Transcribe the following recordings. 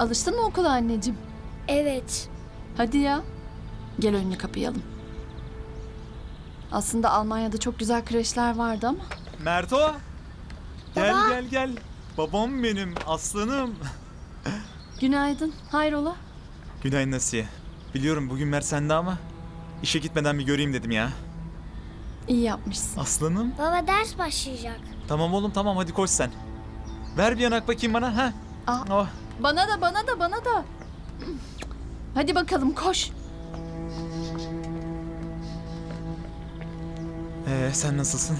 Alıştın mı okula anneciğim? Evet. Hadi ya. Gel önünü kapayalım. Aslında Almanya'da çok güzel kreşler vardı ama. Merto. Gel Baba. gel gel. Babam benim aslanım. Günaydın. Hayrola? Günaydın Asiye. Biliyorum bugün Mert sende ama işe gitmeden bir göreyim dedim ya. İyi yapmışsın. Aslanım. Baba ders başlayacak. Tamam oğlum tamam hadi koş sen. Ver bir yanak bakayım bana ha. Aa, Oh. Bana da bana da bana da. Hadi bakalım koş. Ee, sen nasılsın?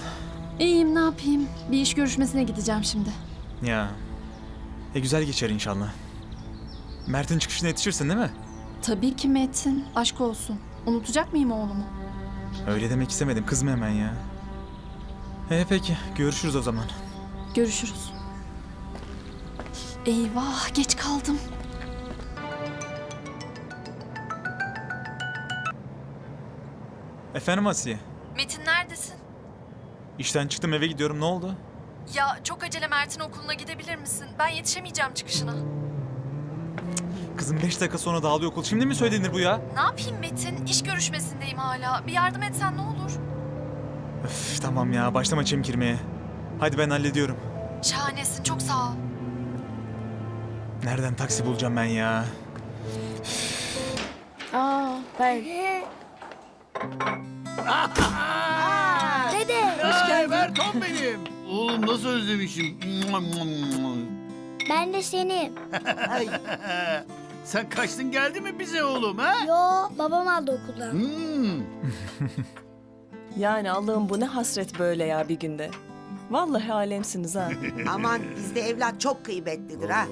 İyiyim ne yapayım? Bir iş görüşmesine gideceğim şimdi. Ya. E güzel geçer inşallah. Mert'in çıkışına yetişirsin değil mi? Tabii ki Metin. Aşk olsun. Unutacak mıyım oğlumu? Öyle demek istemedim. Kızma hemen ya. E peki. Görüşürüz o zaman. Görüşürüz. Eyvah geç kaldım. Efendim Asiye. Metin neredesin? İşten çıktım eve gidiyorum. Ne oldu? Ya çok acele Mert'in okuluna gidebilir misin? Ben yetişemeyeceğim çıkışına. Kızım 5 dakika sonra dağılıyor okul. Şimdi mi söylenir bu ya? Ne yapayım Metin? İş görüşmesindeyim hala. Bir yardım etsen ne olur? Öf, tamam ya. Başlama çemkirmeye. Hadi ben hallediyorum. Şahanesin çok sağ ol. Nereden taksi bulacağım ben ya? Aa ben. Dede. Hoş geldin. Mertom benim. Oğlum nasıl özlemişim. Ben de seni. Ay. Sen kaçtın geldi mi bize oğlum ha? Yo babam aldı okuldan. Hmm. Yani Allah'ım bu ne hasret böyle ya bir günde. Vallahi alemsiniz ha. Aman bizde evlat çok kıymetlidir ha.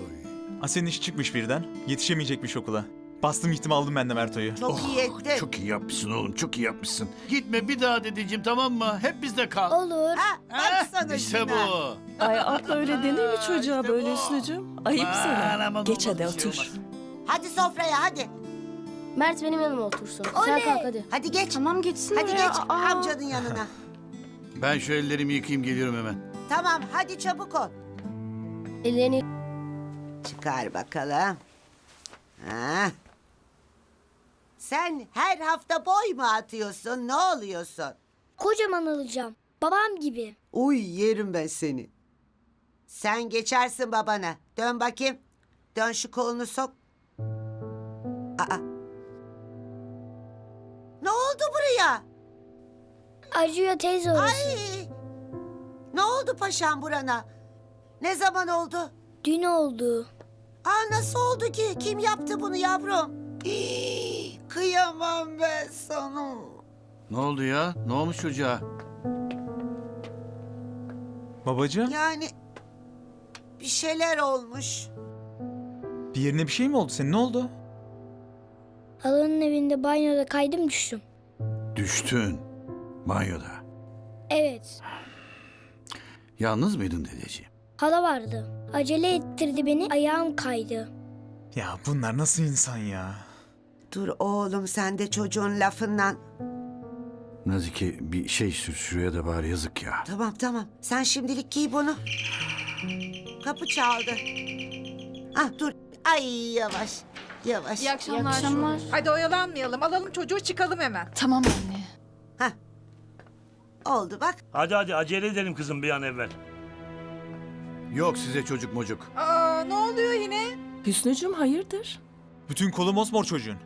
Asen'in işi çıkmış birden. Yetişemeyecekmiş okula. Bastım gittim aldım ben de Merto'yu. Çok iyi ettin. Çok iyi yapmışsın oğlum çok iyi yapmışsın. Gitme bir daha dedeciğim tamam mı? Hep bizde kal. Olur. Ha, Ha, baksana işte şuna. bu. Ay abla öyle denir mi çocuğa İşte böyle bu. Hüsnücüğüm? Ayıp Aman, sana. aman, Geç olmaz, hadi bir şey otur. olmaz. Hadi sofraya hadi. Mert benim yanıma otursun. Sen kalk hadi. Hadi geç. Tamam geçsin Hadi oraya. geç Aa. amcanın yanına. Ben şu ellerimi yıkayayım geliyorum hemen. Tamam hadi çabuk ol. Ellerini Çıkar bakalım. Ha. Sen her hafta boy mu atıyorsun? Ne oluyorsun? Kocaman alacağım. Babam gibi. Uy yerim ben seni. Sen geçersin babana. Dön bakayım. Dön şu kolunu sok. Aa. Ne oldu buraya? Acıyor teyze orası. Ay! Ne oldu paşam burana? Ne zaman oldu? Dün oldu. Aa nasıl oldu ki? Kim yaptı bunu yavrum? Hii, kıyamam ben sana. Ne oldu ya? Ne olmuş çocuğa? Babacığım Yani bir şeyler olmuş. bir yerine bir şey mi oldu senin? Ne oldu? Halanın evinde banyoda kaydım düştüm. Düştün. Banyoda. Evet. Yalnız mıydın dedeciğim? Hala vardı. Acele ettirdi beni. Ayağım kaydı. Ya bunlar nasıl insan ya? Dur oğlum sen de çocuğun lafından. Nazike bir şey sür şuraya da bari yazık ya. Tamam tamam sen şimdilik giy bunu. Kapı çaldı. Ah dur. Ay yavaş. Yavaş. İyi akşamlar. Hadi oyalanmayalım. Alalım çocuğu çıkalım hemen. Tamam anne. Hah. Oldu bak. Hadi hadi acele edelim kızım bir an evvel. Yok size çocuk mocuk. Aa, ne oluyor yine? Hüsnücüğüm hayırdır? Bütün kolu mosmor çocuğun.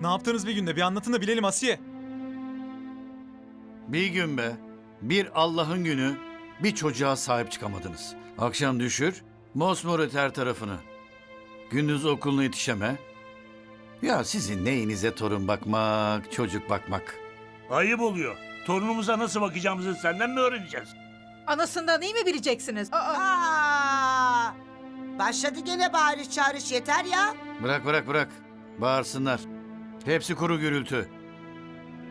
Ne yaptınız bir günde? Bir anlatın da bilelim Asiye. Bir gün be, bir Allah'ın günü bir çocuğa sahip çıkamadınız. Akşam düşür, mosmor öter tarafını. Gündüz okuluna yetişeme. Ya sizin neyinize torun bakmak, çocuk bakmak. Ayıp oluyor. Torunumuza nasıl bakacağımızı senden mi öğreneceğiz? Anasından iyi mi bileceksiniz? Aa, Aa! Başladı gene bağırış çağırış yeter ya. Bırak bırak bırak, bağırsınlar. Hepsi kuru gürültü.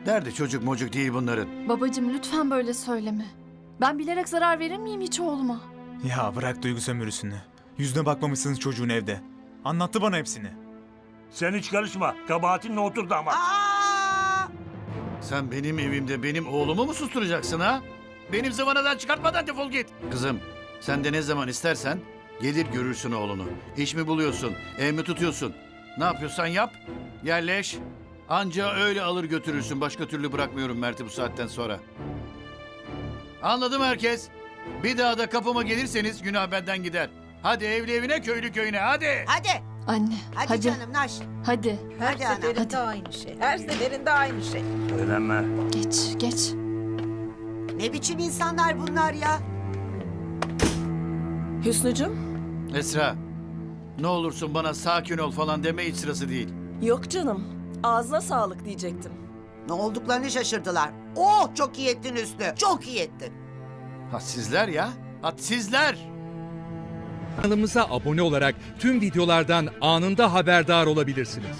Derdi çocuk mocuk değil bunların. Babacığım lütfen böyle söyleme. Ben bilerek zarar verir miyim hiç oğluma? Ya bırak duygu sömürüsünü. Yüzüne bakmamışsınız çocuğun evde. Anlattı bana hepsini. Sen hiç karışma. Kabahatinle otur damat. Aa! Sen benim evimde benim oğlumu mu susturacaksın ha? Benim zıvanadan çıkartmadan defol git. Kızım, sen de ne zaman istersen Gelir görürsün oğlunu. İş mi buluyorsun? Ev mi tutuyorsun? Ne yapıyorsan yap. Yerleş. Anca öyle alır götürürsün. Başka türlü bırakmıyorum Mert'i bu saatten sonra. Anladım herkes. Bir daha da kapıma gelirseniz günah benden gider. Hadi evli evine köylü köyüne hadi. Hadi. Anne Hadi, hadi canım Naş. hadi Her Hadi ana, seferinde aynı şey. Her seferinde aynı şey. Geç geç. Ne biçim insanlar bunlar ya? Hüsnücüm? Esra. Ne olursun bana sakin ol falan deme hiç sırası değil. Yok canım. Ağzına sağlık diyecektim. Ne olduklarını şaşırdılar. Oh çok iyi ettin Hüsnü. Çok iyi ettin. Ha sizler ya. Ha sizler. Kanalımıza abone olarak tüm videolardan anında haberdar olabilirsiniz.